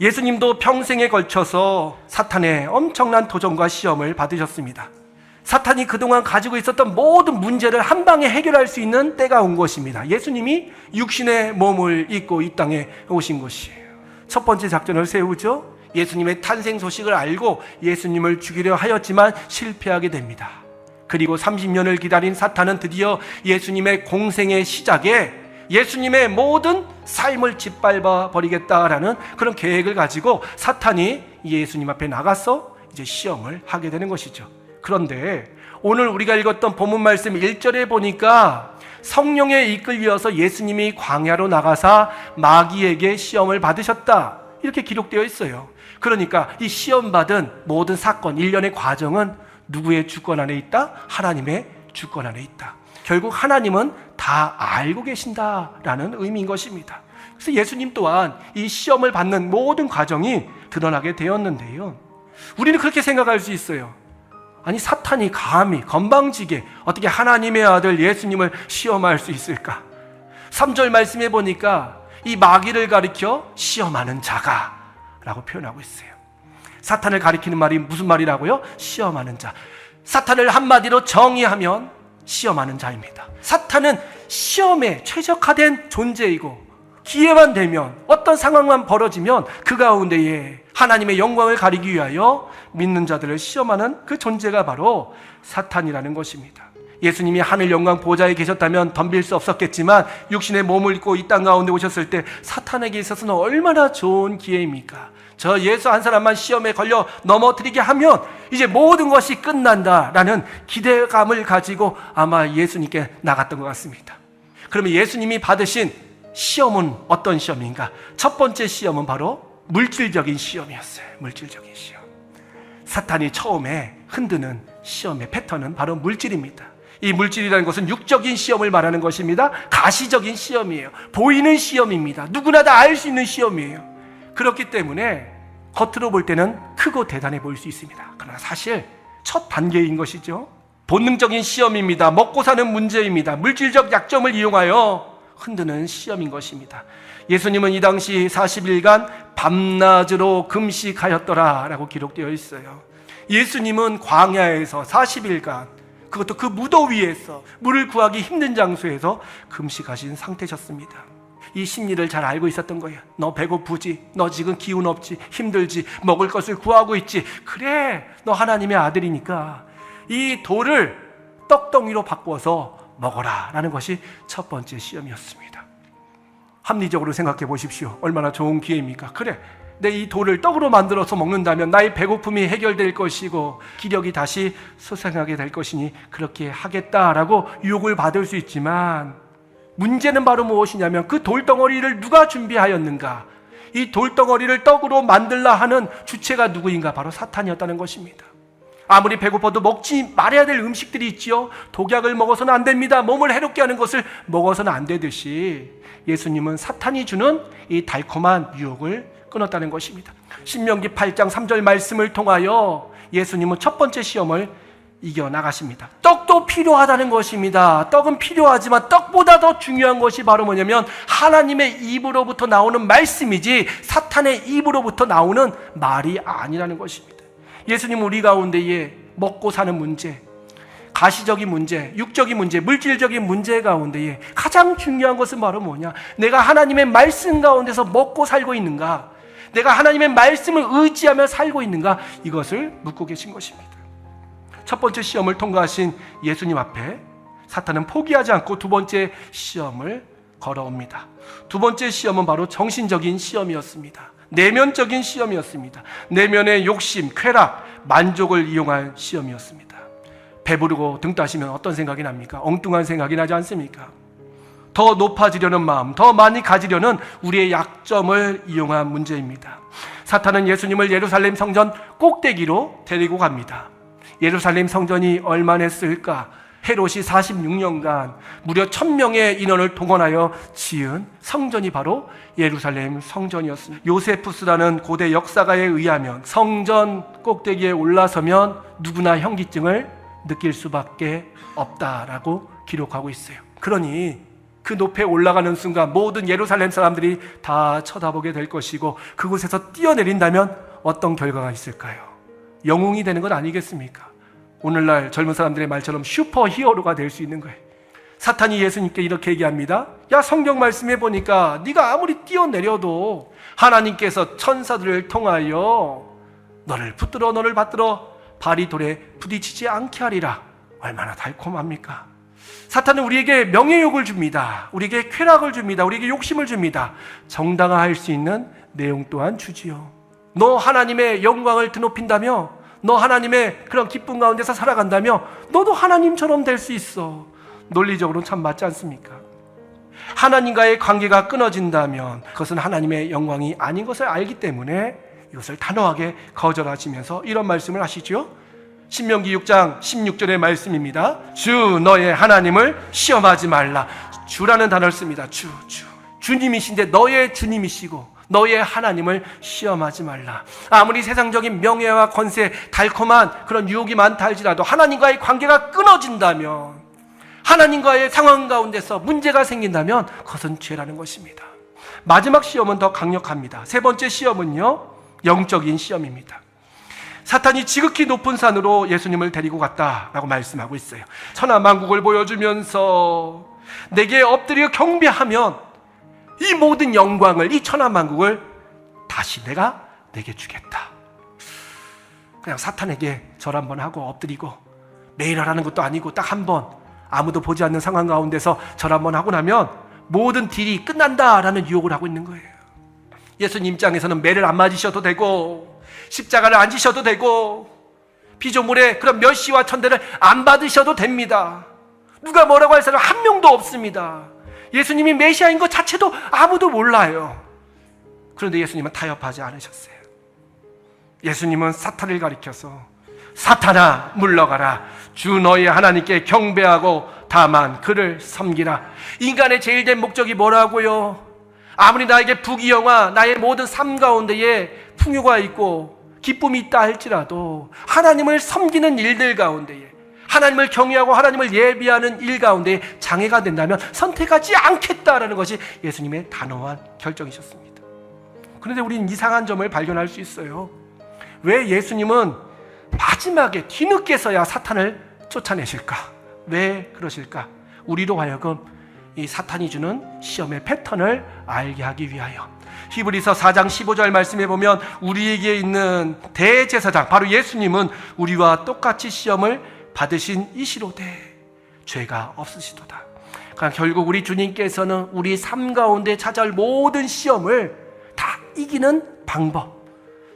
예수님도 평생에 걸쳐서 사탄의 엄청난 도전과 시험을 받으셨습니다. 사탄이 그동안 가지고 있었던 모든 문제를 한 방에 해결할 수 있는 때가 온 것입니다. 예수님이 육신의 몸을 입고 이 땅에 오신 것이에요. 첫 번째 작전을 세우죠. 예수님의 탄생 소식을 알고 예수님을 죽이려 하였지만 실패하게 됩니다. 그리고 30년을 기다린 사탄은 드디어 예수님의 공생의 시작에 예수님의 모든 삶을 짓밟아 버리겠다라는 그런 계획을 가지고 사탄이 예수님 앞에 나가서 이제 시험을 하게 되는 것이죠. 그런데 오늘 우리가 읽었던 본문 말씀 1절에 보니까 성령에 이끌려서 예수님이 광야로 나가사 마귀에게 시험을 받으셨다. 이렇게 기록되어 있어요. 그러니까 이 시험 받은 모든 사건, 일련의 과정은 누구의 주권 안에 있다? 하나님의 주권 안에 있다. 결국 하나님은 다 알고 계신다라는 의미인 것입니다. 그래서 예수님 또한 이 시험을 받는 모든 과정이 드러나게 되었는데요. 우리는 그렇게 생각할 수 있어요. 아니 사탄이 감히 건방지게 어떻게 하나님의 아들 예수님을 시험할 수 있을까? 3절 말씀해 보니까 이 마귀를 가리켜 시험하는 자가 라고 표현하고 있어요. 사탄을 가리키는 말이 무슨 말이라고요? 시험하는 자. 사탄을 한마디로 정의하면 시험하는 자입니다. 사탄은 시험에 최적화된 존재이고 기회만 되면 어떤 상황만 벌어지면 그 가운데에 하나님의 영광을 가리기 위하여 믿는 자들을 시험하는 그 존재가 바로 사탄이라는 것입니다. 예수님이 하늘 영광 보좌에 계셨다면 덤빌 수 없었겠지만 육신의 몸을 입고 이 땅 가운데 오셨을 때 사탄에게 있어서는 얼마나 좋은 기회입니까? 저 예수 한 사람만 시험에 걸려 넘어뜨리게 하면 이제 모든 것이 끝난다라는 기대감을 가지고 아마 예수님께 나갔던 것 같습니다. 그러면 예수님이 받으신 시험은 어떤 시험인가? 첫 번째 시험은 바로 물질적인 시험이었어요. 물질적인 시험. 사탄이 처음에 흔드는 시험의 패턴은 바로 물질입니다. 이 물질이라는 것은 육적인 시험을 말하는 것입니다. 가시적인 시험이에요. 보이는 시험입니다. 누구나 다 알 수 있는 시험이에요. 그렇기 때문에 겉으로 볼 때는 크고 대단해 보일 수 있습니다. 그러나 사실 첫 단계인 것이죠. 본능적인 시험입니다. 먹고 사는 문제입니다. 물질적 약점을 이용하여 흔드는 시험인 것입니다. 예수님은 이 당시 40일간 밤낮으로 금식하였더라 라고 기록되어 있어요. 예수님은 광야에서 40일간 그것도 그 무더위에서 물을 구하기 힘든 장소에서 금식하신 상태셨습니다. 이 심리를 잘 알고 있었던 거예요. 너 배고프지? 너 지금 기운 없지? 힘들지? 먹을 것을 구하고 있지? 그래, 너 하나님의 아들이니까 이 돌을 떡덩이로 바꾸어서 먹어라 라는 것이 첫 번째 시험이었습니다. 합리적으로 생각해 보십시오. 얼마나 좋은 기회입니까? 그래. 내 이 돌을 떡으로 만들어서 먹는다면 나의 배고픔이 해결될 것이고 기력이 다시 솟아나게 될 것이니 그렇게 하겠다라고 유혹을 받을 수 있지만 문제는 바로 무엇이냐면 그 돌덩어리를 누가 준비하였는가? 이 돌덩어리를 떡으로 만들라 하는 주체가 누구인가? 바로 사탄이었다는 것입니다. 아무리 배고파도 먹지 말아야 될 음식들이 있지요. 독약을 먹어서는 안 됩니다. 몸을 해롭게 하는 것을 먹어서는 안 되듯이 예수님은 사탄이 주는 이 달콤한 유혹을 끊었다는 것입니다. 신명기 8장 3절 말씀을 통하여 예수님은 첫 번째 시험을 이겨 나가십니다. 떡도 필요하다는 것입니다. 떡은 필요하지만 떡보다 더 중요한 것이 바로 뭐냐면 하나님의 입으로부터 나오는 말씀이지 사탄의 입으로부터 나오는 말이 아니라는 것입니다. 예수님 우리 가운데에 먹고 사는 문제, 가시적인 문제, 육적인 문제, 물질적인 문제 가운데에 가장 중요한 것은 바로 뭐냐? 내가 하나님의 말씀 가운데서 먹고 살고 있는가? 내가 하나님의 말씀을 의지하며 살고 있는가? 이것을 묻고 계신 것입니다. 첫 번째 시험을 통과하신 예수님 앞에 사탄은 포기하지 않고 두 번째 시험을 걸어옵니다. 두 번째 시험은 바로 정신적인 시험이었습니다. 내면적인 시험이었습니다. 내면의 욕심, 쾌락, 만족을 이용한 시험이었습니다. 배부르고 등 따시면 어떤 생각이 납니까? 엉뚱한 생각이 나지 않습니까? 더 높아지려는 마음, 더 많이 가지려는 우리의 약점을 이용한 문제입니다. 사탄은 예수님을 예루살렘 성전 꼭대기로 데리고 갑니다. 예루살렘 성전이 얼마나 했을까? 헤롯이 46년간 무려 1000명의 인원을 동원하여 지은 성전이 바로 예루살렘 성전이었습니다. 요세푸스라는 고대 역사가에 의하면 성전 꼭대기에 올라서면 누구나 현기증을 느낄 수밖에 없다라고 기록하고 있어요. 그러니 그 높에 올라가는 순간 모든 예루살렘 사람들이 다 쳐다보게 될 것이고 그곳에서 뛰어내린다면 어떤 결과가 있을까요? 영웅이 되는 건 아니겠습니까? 오늘날 젊은 사람들의 말처럼 슈퍼 히어로가 될 수 있는 거예요. 사탄이 예수님께 이렇게 얘기합니다. 야 성경 말씀해 보니까 네가 아무리 뛰어내려도 하나님께서 천사들을 통하여 너를 붙들어 너를 받들어 발이 돌에 부딪히지 않게 하리라. 얼마나 달콤합니까? 사탄은 우리에게 명예욕을 줍니다. 우리에게 쾌락을 줍니다. 우리에게 욕심을 줍니다. 정당화할 수 있는 내용 또한 주지요. 너 하나님의 영광을 드높인다며 너 하나님의 그런 기쁨 가운데서 살아간다며 너도 하나님처럼 될 수 있어. 논리적으로는 참 맞지 않습니까? 하나님과의 관계가 끊어진다면 그것은 하나님의 영광이 아닌 것을 알기 때문에 이것을 단호하게 거절하시면서 이런 말씀을 하시죠. 신명기 6장 16절의 말씀입니다. 주 너의 하나님을 시험하지 말라. 주라는 단어를 씁니다. 주, 주. 주님이신데 너의 주님이시고 너의 하나님을 시험하지 말라. 아무리 세상적인 명예와 권세, 달콤한 그런 유혹이 많다 할지라도 하나님과의 관계가 끊어진다면 하나님과의 상황 가운데서 문제가 생긴다면 그것은 죄라는 것입니다. 마지막 시험은 더 강력합니다. 세 번째 시험은요, 영적인 시험입니다. 사탄이 지극히 높은 산으로 예수님을 데리고 갔다라고 말씀하고 있어요. 천하만국을 보여주면서 내게 엎드려 경배하면 이 모든 영광을, 이 천하만국을 다시 내가 내게 주겠다. 그냥 사탄에게 절 한번 하고 엎드리고 매일 하라는 것도 아니고 딱 한 번 아무도 보지 않는 상황 가운데서 절 한번 하고 나면 모든 딜이 끝난다라는 유혹을 하고 있는 거예요. 예수님 입장에서는 매를 안 맞으셔도 되고 십자가를 안 지셔도 되고 피조물의 그런 멸시와 천대를 안 받으셔도 됩니다. 누가 뭐라고 할 사람 한 명도 없습니다. 예수님이 메시아인 것 자체도 아무도 몰라요. 그런데 예수님은 타협하지 않으셨어요. 예수님은 사탄을 가리켜서 사탄아 물러가라 주 너희 하나님께 경배하고 다만 그를 섬기라 인간의 제일 된 목적이 뭐라고요? 아무리 나에게 부귀영화 나의 모든 삶 가운데에 풍요가 있고 기쁨이 있다 할지라도 하나님을 섬기는 일들 가운데에 하나님을 경외하고 하나님을 예비하는 일 가운데 장애가 된다면 선택하지 않겠다라는 것이 예수님의 단호한 결정이셨습니다. 그런데 우리는 이상한 점을 발견할 수 있어요. 왜 예수님은 마지막에 뒤늦게서야 사탄을 쫓아내실까? 왜 그러실까? 우리로 하여금 이 사탄이 주는 시험의 패턴을 알게 하기 위하여 히브리서 4장 15절 말씀해 보면 우리에게 있는 대제사장 바로 예수님은 우리와 똑같이 시험을 받으신 이시로되 죄가 없으시도다. 그러니까 결국 우리 주님께서는 우리 삶 가운데 찾아올 모든 시험을 다 이기는 방법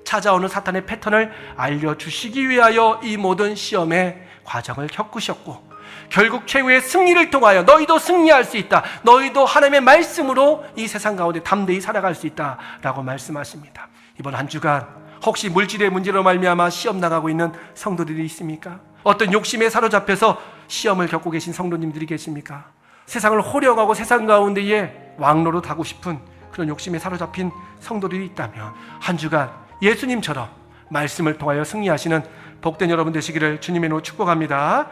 찾아오는 사탄의 패턴을 알려주시기 위하여 이 모든 시험의 과정을 겪으셨고 결국 최후의 승리를 통하여 너희도 승리할 수 있다. 너희도 하나님의 말씀으로 이 세상 가운데 담대히 살아갈 수 있다 라고 말씀하십니다. 이번 한 주간 혹시 물질의 문제로 말미암아 시험 나가고 있는 성도들이 있습니까? 어떤 욕심에 사로잡혀서 시험을 겪고 계신 성도님들이 계십니까? 세상을 호령하고 세상 가운데에 왕로로 가고 싶은 그런 욕심에 사로잡힌 성도들이 있다면 한 주간 예수님처럼 말씀을 통하여 승리하시는 복된 여러분 되시기를 주님의 노 축복합니다.